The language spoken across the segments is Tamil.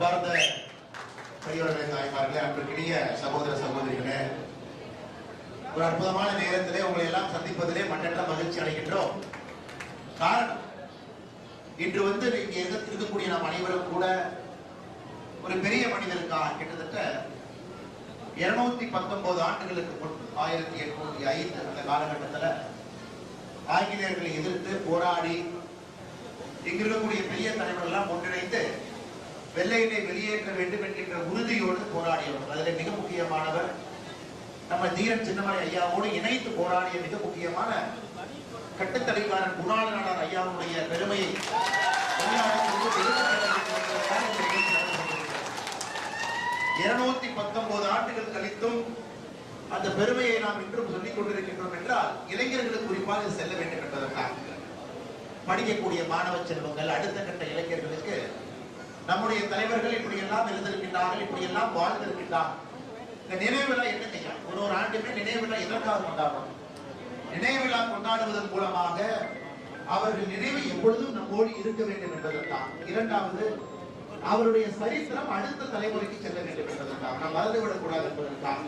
அன்பார்ந்த பெரியவர்களே தாய்மார்களே அன்பிற்கினிய சகோதர சகோதரிகளே ஒரு அற்புதமான நேரத்திலே உங்களை எல்லாம் சந்திப்பதிலே மண்ணற்ற மகிழ்ச்சி அடைகின்றோம். காரணம் இன்று வந்து இங்கே இருக்க- இருக்கக்கூடிய நாம் அனைவரும் கூட ஒரு பெரிய மனிதருக்காக கிட்டத்தட்ட இருநூத்தி பத்தொன்பது ஆண்டுகளுக்கு முன் ஆயிரத்தி எட்நூத்தி ஐந்து அந்த காலகட்டத்தில் ஆங்கிலேயர்களை எதிர்த்து போராடி இங்கிருக்கக்கூடிய பெரிய தலைவர்கள் எல்லாம் ஒன்றிணைந்து வெள்ளையினை வெளியேற்ற வேண்டும் என்கின்ற உறுதியோடு போராடியவர். அதில் மிக முக்கியமானவர் நம்ம தீரன் சின்னமலை ஐயாவோடு இணைத்து போராடிய மிக முக்கியமான கட்டுத்தடிக்காரன் குணாளனார் ஐயாவுடைய பெருமையை இருநூத்தி பத்தொன்பது ஆண்டுகள் கழித்தும் அந்த பெருமையை நாம் இன்றும் சொல்லிக் கொண்டிருக்கின்றோம் என்றால் இளைஞர்களுக்கு குறிப்பாக செல்ல வேண்டும் என்பதற்காக படிக்கக்கூடிய மாணவ செல்வங்கள் அடுத்த கட்ட இளைஞர்களுக்கு நம்முடைய தலைவர்கள் இப்படியெல்லாம் இருந்திருக்கின்றார்கள் இப்படியெல்லாம் வாழ்ந்திருக்கின்றார்கள் இந்த நினைவிழா என்ன செய்யும் ஒரு ஒரு ஆண்டுமே நினைவிழா எதற்காக கொண்டாடுறோம் நினைவிழா கொண்டாடுவதன் மூலமாக அவர்கள் நினைவு எப்பொழுதும் நம்மோடு இருக்க வேண்டும் என்பதற்காக. இரண்டாவது அவருடைய சரித்திரம் அடுத்த தலைமுறைக்கு செல்ல வேண்டும் என்பதற்காக. நாம் மறந்துவிடக் கூடாது என்பதற்காக.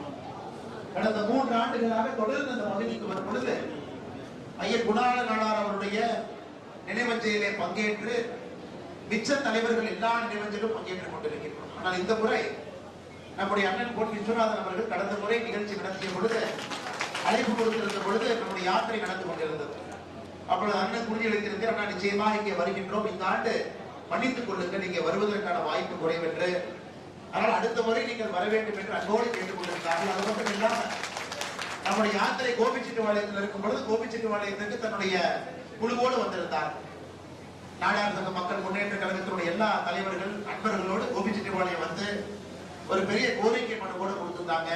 கடந்த மூன்று ஆண்டுகளாக தொடர்ந்து அந்த பகுதிக்கு வரும் பொழுது ஐயர் குணாள நாடார் அவருடைய நினைவஞ்சலிலே பங்கேற்று மிச்ச தலைவர்கள் எல்லா நிகழ்ச்சியிலும் பங்கேற்றுக் கொண்டிருக்கிறோம் ஆனால் இந்த முறை நம்முடைய அண்ணன் பொன் விஸ்வநாதன் அவர்கள் கடந்த முறை நிகழ்ச்சி நடத்திய பொழுது அழைப்பு கொடுத்திருந்த பொழுது நம்முடைய யாத்திரை நடந்து கொண்டிருந்தது. அப்பொழுது அண்ணன் உறுதியளித்திருந்தேன் அண்ணா நிச்சயமாக இங்கே வருகின்றோம். இந்த ஆண்டு மன்னித்துக் கொள்ளுங்கள் இங்கே வருவதற்கான வாய்ப்பு குறைவென்று. ஆனால் அடுத்த முறை நீங்கள் வர வேண்டும் என்று அன்போடு கேட்டுக்கொண்டிருந்தார்கள். அது மட்டும் இல்லாமல் நம்முடைய யாத்திரை கோபிச்செட்டிவாளையத்தில் இருக்கும் பொழுது கோபிச்செட்டிவாளையத்திற்கு தன்னுடைய குழுவோடு வந்திருந்தார் நாடார் சங்க மக்கள் முன்னேற்ற கழகத்தினுடைய எல்லா தலைவர்கள் நண்பர்களோடு கோபிச்செட்டிவாளையம் வந்து ஒரு பெரிய கோரிக்கை மனு கூட கொடுத்திருந்தாங்க.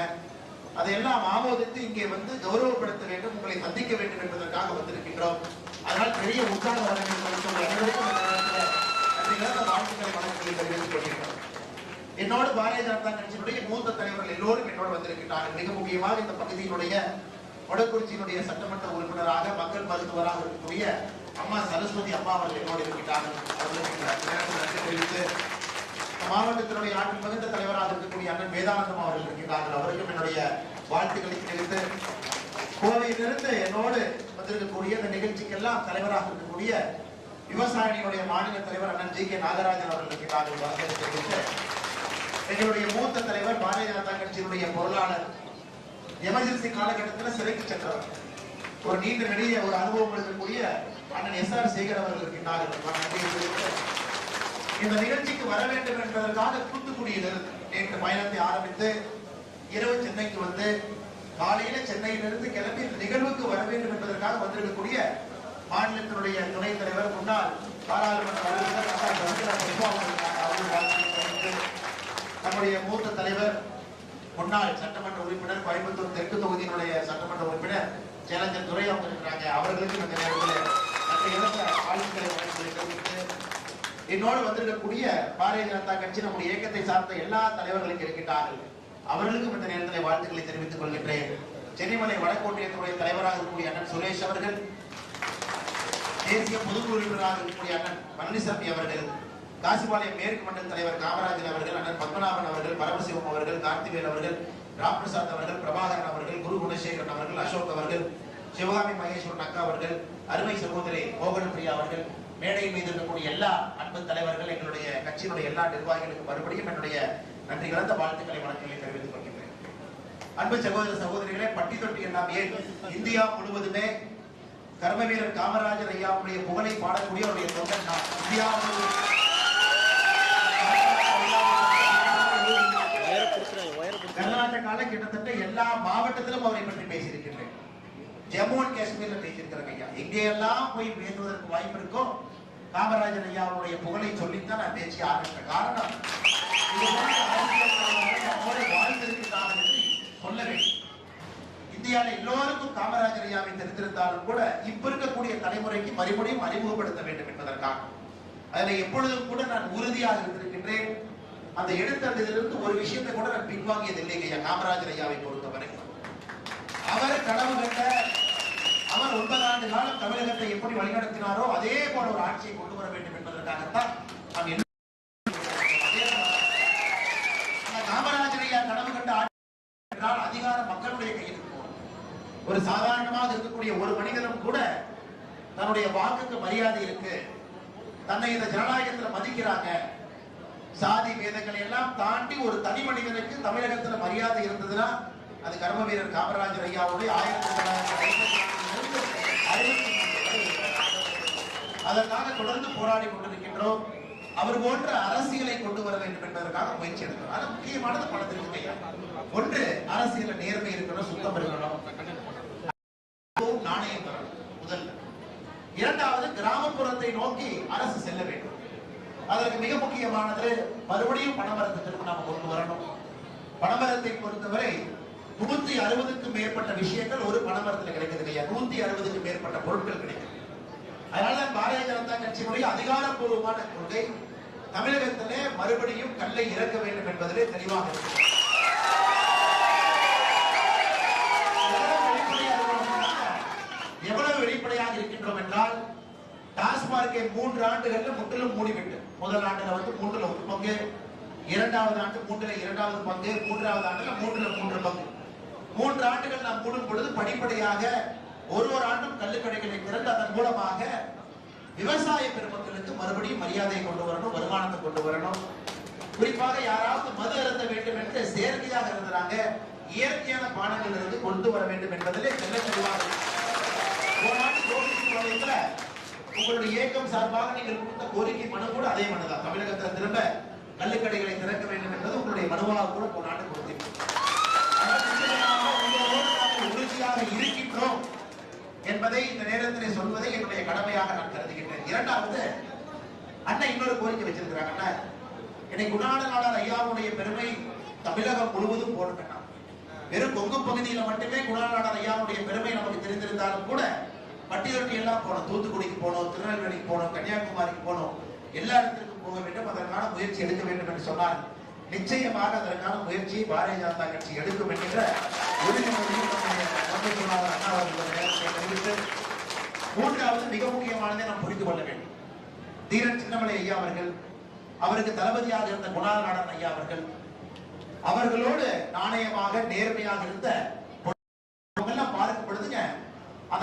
அதையெல்லாம் ஆமோதித்து இங்கே வந்து கௌரவப்படுத்த வேண்டும் உங்களை சந்திக்க வேண்டும் என்பதற்காக வந்திருக்கின்றோம். அதனால் பெரிய உற்சாக வரவேற்பு அனைவருக்கும் வாழ்த்துக்களை வணக்கங்களை தெரிவித்துக் கொள்கின்றோம். என்னோடு பாரதிய ஜனதா கட்சியினுடைய மூத்த தலைவர்கள் எல்லோரும் என்னோடு வந்திருக்கிறார்கள் மிக முக்கியமாக இந்த பகுதியினுடைய வடக்குறிச்சியினுடைய சட்டமன்ற உறுப்பினராக மக்கள் மருத்துவராக இருக்கக்கூடிய அம்மா சரஸ்வதி அம்மா அவர்கள் என்னோடு இருக்கிறார்கள் அவர்களுக்கு நன்றி தெரிவித்து மாவட்டத்தினுடைய ஆற்றல் மிகுந்த தலைவராக இருக்கக்கூடிய அண்ணன் வேதானந்தம் அவர்கள் இருக்கிறார்கள் அவருக்கும் என்னுடைய வாழ்த்துக்களை தெரிவித்து கோவையிலிருந்து என்னோடு வந்திருக்கக்கூடிய இந்த நிகழ்ச்சிக்கெல்லாம் தலைவராக இருக்கக்கூடிய விவசாயிகளுடைய மாநில தலைவர் அண்ணன் ஜி கே நாகராஜன் அவர்கள் இருக்கிறார்கள் வரவேற்பு தெரிவித்து எங்களுடைய மூத்த தலைவர் பாரதிய ஜனதா கட்சியினுடைய பொருளாளர் எமர்ஜென்சி காலகட்டத்தில் சிறைக்கு சென்றவர். ஒரு நீண்ட நெடிய ஒரு அனுபவம் இருக்கக்கூடிய அண்ணன் எஸ் ஆர் சேகர் அவர்களுக்கு இந்த நிகழ்ச்சிக்கு வர வேண்டும் என்பதற்காக தூத்துக்குடியிலிருந்து நேற்று பயணத்தை ஆரம்பித்து இரவு சென்னைக்கு வந்து காலையில சென்னையிலிருந்து கிளம்பி இந்த நிகழ்வுக்கு வர வேண்டும் என்பதற்காக வந்திருக்கக்கூடிய மாநிலத்தினுடைய துணைத் தலைவர் முன்னாள் பாராளுமன்ற நம்முடைய மூத்த முன்னாள் சட்டமன்ற உறுப்பினர் கோயம்புத்தூர் தெற்கு தொகுதியினுடைய சட்டமன்ற உறுப்பினர் சேலஞ்சர் துரை அவங்க இருக்கிறாங்க. அவர்களுக்கு இந்த நேரத்தில் மற்ற என்னோடு வந்திருக்கக்கூடிய பாரதிய ஜனதா கட்சி நம்முடைய இயக்கத்தை சார்ந்த எல்லா தலைவர்களுக்கு இருக்கின்றார்கள். அவர்களுக்கும் இந்த நேரத்தில் வாழ்த்துக்களை தெரிவித்துக் கொள்கின்றேன். சென்னைமலை வடக்கோட்டையத்துடைய தலைவராக இருக்கக்கூடிய அண்ணன் சுரேஷ் அவர்கள் தேசிய பொதுக்குழு உறுப்பினராக இருக்கக்கூடிய அண்ணன் பழனிசாமி அவர்கள் காசிபாளையம் மேற்கு மண்டல தலைவர் காமராஜன் அவர்கள் அண்ணன் பத்மநாபன் அவர்கள் பரமசிவம் அவர்கள் கார்த்திவேல் அவர்கள் ராம்பிரசாத் அவர்கள் பிரபாகரன் அவர்கள் குரு குணசேகரன் அவர்கள் அசோக் அவர்கள் சிவகாமி மகேஸ்வரன் அக்கா அவர்கள் அருமை சகோதரி மோகன பிரியா அவர்கள் மேடை மீது இருக்கக்கூடிய எல்லா அன்பு தலைவர்கள் எங்களுடைய கட்சியினுடைய எல்லா நிர்வாகிகளுக்கும் மறுபடியும் என்னுடைய நன்றி கலந்த வாழ்த்துக்களை வணக்கங்களை தெரிவித்துக் கொள்கின்றேன். அன்பு சகோதர சகோதரிகளே பட்டி தொட்டி எல்லாம் ஏன் இந்தியா முழுவதுமே கர்மவீரர் காமராஜர் ஐயாவுடைய புகழை பாடக்கூடிய அவருடைய தொண்டன் நான். இந்தியா முழுவதும் கர்நாடகால கிட்டத்தட்ட எல்லா மாவட்டத்திலும் அவரை பற்றி பேசியிருக்கின்றேன். ஜம்மு அண்ட் காஷ்மீர்ல பேசியிருக்கிறேன் ஐயா. எங்கெல்லாம் போய் பேசுவதற்கு வாய்ப்பு இருக்கோ? காமராஜர் ஐயாவுடைய புகழை சொல்லித்தான் நான் பேசி ஆரம்பிச்சேன் காரணம். இது போன்ற என்று சொல்ல வேண்டும். இந்தியாவில் எல்லோருக்கும் காமராஜர் ஐயாவை தெரிந்திருந்தாலும் கூட இப்ப இருக்கக்கூடிய தலைமுறைக்கு மறுபடியும் அறிமுகப்படுத்த வேண்டும் என்பதற்காக. அதில் எப்பொழுதும் கூட நான் உறுதியாக இருக்கின்றேன் அந்த எழுத்தாண்டிலிருந்து ஒரு விஷயத்தை கூட நான் பின்வாங்கியது இல்லை ஐயா. காமராஜர் ஐயாவை பொறுத்தவரை அவர் கனவு கண்ட அவர் ஒன்பதாண்டு காலம் தமிழகத்தை எப்படி வழிநடத்தினாரோ அதே போல ஒரு ஆட்சியை கொண்டு வர வேண்டும் என்பதற்காகத்தான் நாம் என்ன காமராஜர் ஐயா கனவு கண்ட ஆட்சி என்றால் அதிகாரம் மக்களுடைய கையில் இருக்கும். ஒரு சாதாரணமாக இருக்கக்கூடிய ஒரு மனிதனும் கூட தன்னுடைய வாக்குக்கு மரியாதை இருக்கு. தன்னை இந்த ஜனநாயகத்தில் மதிக்கிறாங்க. சாதி வேதங்களை எல்லாம் தாண்டி ஒரு தனி மனிதனுக்கு தமிழகத்துல மரியாதை இருந்ததுன்னா அது கர்ம வீரர் காமராஜர் ஐயாவுடைய ஆயிரத்தி தொள்ளாயிரத்தி அதற்காக தொடர்ந்து போராடி கொண்டிருக்கின்றோம். அவர் போன்ற அரசியலை கொண்டு வர வேண்டும் என்பதற்காக முயற்சி எடுக்கணும் ஆனா முக்கியமானது பணத்திற்கு ஐயா ஒன்று அரசியல நேர்மை இருக்கணும் சுத்தம் இருக்கணும். நாணயம் வரணும் முதல்ல. இரண்டாவது கிராமப்புறத்தை நோக்கி அரசு செல்ல வேண்டும். அதற்கு மிக முக்கியமானது மறுபடியும் பணமரத்திற்கு நாம கொண்டு வரணும். பணமரத்தை பொறுத்தவரை நூத்தி அறுபதுக்கும் மேற்பட்ட விஷயங்கள் ஒரு பணமரத்தில் கிடைக்கிறது இல்லையா? நூத்தி அறுபதுக்கும் மேற்பட்ட பொருட்கள் கிடைக்கிறது அதனாலதான் பாரதிய ஜனதா கட்சியினுடைய அதிகாரப்பூர்வமான கொள்கை தமிழகத்திலே மறுபடியும் கல்லை இறக்க வேண்டும் என்பதிலே தெளிவாக இருக்கிறது எவ்வளவு வெளிப்படையாக இருக்கின்றோம் என்றால் டாஸ்மார்க்கை மூன்று ஆண்டுகள்ல முற்றிலும் மூடிவிட்டு. முதல் ஆண்டுல வந்து மூன்றுல ஒரு பங்கு இரண்டாவது ஆண்டு மூன்றுல இரண்டாவது பங்கு மூன்றாவது ஆண்டுல மூன்றுல மூன்று பங்கு. மூன்று ஆண்டுகள் நாம் மூடும் பொழுது படிப்படியாக ஒரு ஒரு ஆண்டும் கல்லுக்கடைகளை திறந்து அதன் மூலமாக விவசாய பெருமக்களுக்கு மறுபடியும் மரியாதையை கொண்டு வரணும் வருமானத்தை கொண்டு வரணும். குறிப்பாக யாராவது மது அருந்த வேண்டும் என்று செயற்கையாக இருந்தாங்க இயற்கையான பானங்கள் இருந்து கொண்டு வர வேண்டும் என்பதிலே செல்ல தெளிவாக உங்களுடைய இயக்கம் சார்பாக நீங்கள் கொடுத்த கோரிக்கை மனு கூட அதே மனுதான். தமிழகத்தில் திரும்ப கள்ளுக்கடைகளை திறக்க வேண்டும் என்பது உங்களுடைய மனுவாக கூட போன ஆண்டு ஆனால் உறுதியாக இருக்கின்றோம் என்பதை இந்த நேரத்திலே சொல்வதை என்னுடைய கடமையாக நான் கருதுகின்றேன். இரண்டாவது அண்ணன் இன்னொரு கோரிக்கை வச்சிருக்கிறாங்க. அண்ணா என்னை குணாட ஐயாவுடைய பெருமை தமிழகம் முழுவதும் போடணும் வெறும் கொங்கு பகுதியில மட்டுமே குணாநாடர் ஐயாவுடைய பெருமை நமக்கு தெரிந்திருந்தாலும் கூட பட்டியலட்டி எல்லாம் போனோம். தூத்துக்குடிக்கு போனோம் திருநெல்வேலிக்கு போனோம் கன்னியாகுமரிக்கு போனோம். எல்லா இடத்திற்கும் போக வேண்டும். அதற்கான முயற்சி எடுக்க வேண்டும் என்று சொன்னார் நிச்சயமாக அதற்கான முயற்சியை பாரதிய ஜனதா கட்சி எடுக்கும் என்கிற உறுதிமொழியும் அவர்கள் மூன்றாவது மிக முக்கியமானதை நாம் புரிந்து கொள்ள வேண்டும். தீரன் சின்னமலை ஐயா அவர்கள் அவருக்கு தளபதியாக இருந்த குணாநாடன் ஐயா அவர்கள் அவர்களோடு நாணயமாக நேர்மையாக இருந்த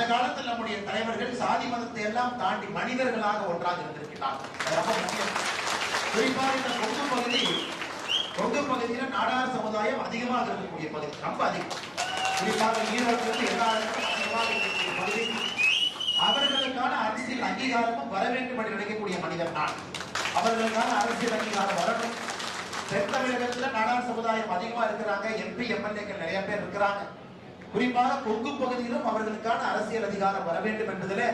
அந்த காலத்தில் நம்முடைய தலைவர்கள் சாதி மதத்தை எல்லாம் தாண்டி மனிதர்களாக ஒன்றாக இருந்திருக்கிறார்கள். ரொம்ப முக்கியம். குறிப்பாக இந்த கொங்கு பகுதி கொங்கு பகுதியில நாடார் சமுதாயம் அதிகமாக இருக்கக்கூடிய பகுதி ரொம்ப அதிகம். குறிப்பாக ஈரோட்டிலிருந்து எல்லா அதிகமாக இருக்கக்கூடிய பகுதி. அவர்களுக்கான அரசியல் அங்கீகாரமும் வர வேண்டும் என்று நினைக்கக்கூடிய மனிதர் நான். அவர்களுக்கான அரசியல் அங்கீகாரம் வரணும். தென் தமிழகத்துல நாடார் சமுதாயம் அதிகமா இருக்கிறாங்க. எம்பி எம்எல்ஏக்கள் நிறைய பேர் இருக்கிறாங்க. குறிப்பாக கொங்கு பகுதியிலும் அவர்களுக்கான அரசியல் அதிகாரம் வர வேண்டும் என்பதில்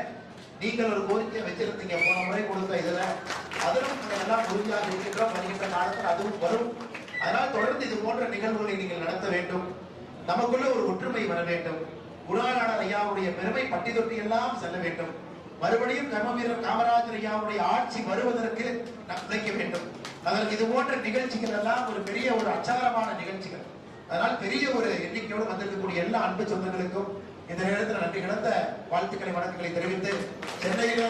நீங்கள் ஒரு கோரிக்கை வச்சிருந்தீங்க போன முறை கொடுத்த இதுல. அதிலும் எல்லாம் உறுதியாக இருக்கின்றோம். வருகின்ற காலத்தில் அதுவும் வரும். அதனால் தொடர்ந்து இது போன்ற நிகழ்வுகளை நீங்கள் நடத்த வேண்டும். நமக்குள்ள ஒரு ஒற்றுமை வர வேண்டும். குணாநாடர் ஐயாவுடைய பெருமை பட்டி தொட்டி எல்லாம் செல்ல வேண்டும். மறுபடியும் கர்ம வீரர் காமராஜர் ஐயாவுடைய ஆட்சி வருவதற்கு நாம் உழைக்க வேண்டும். அதற்கு இது போன்ற நிகழ்ச்சிகள் எல்லாம் ஒரு பெரிய ஒரு அச்சாரமான நிகழ்ச்சிகள். அதனால் பெரிய ஒரு எண்ணிக்கையோடு வந்திருக்கக்கூடிய எல்லா அன்பு சொந்தங்களுக்கும் இந்த நேரத்தில் நன்றி கிடந்த வாழ்த்துக்களை வணக்கங்களை தெரிவித்து சென்னையில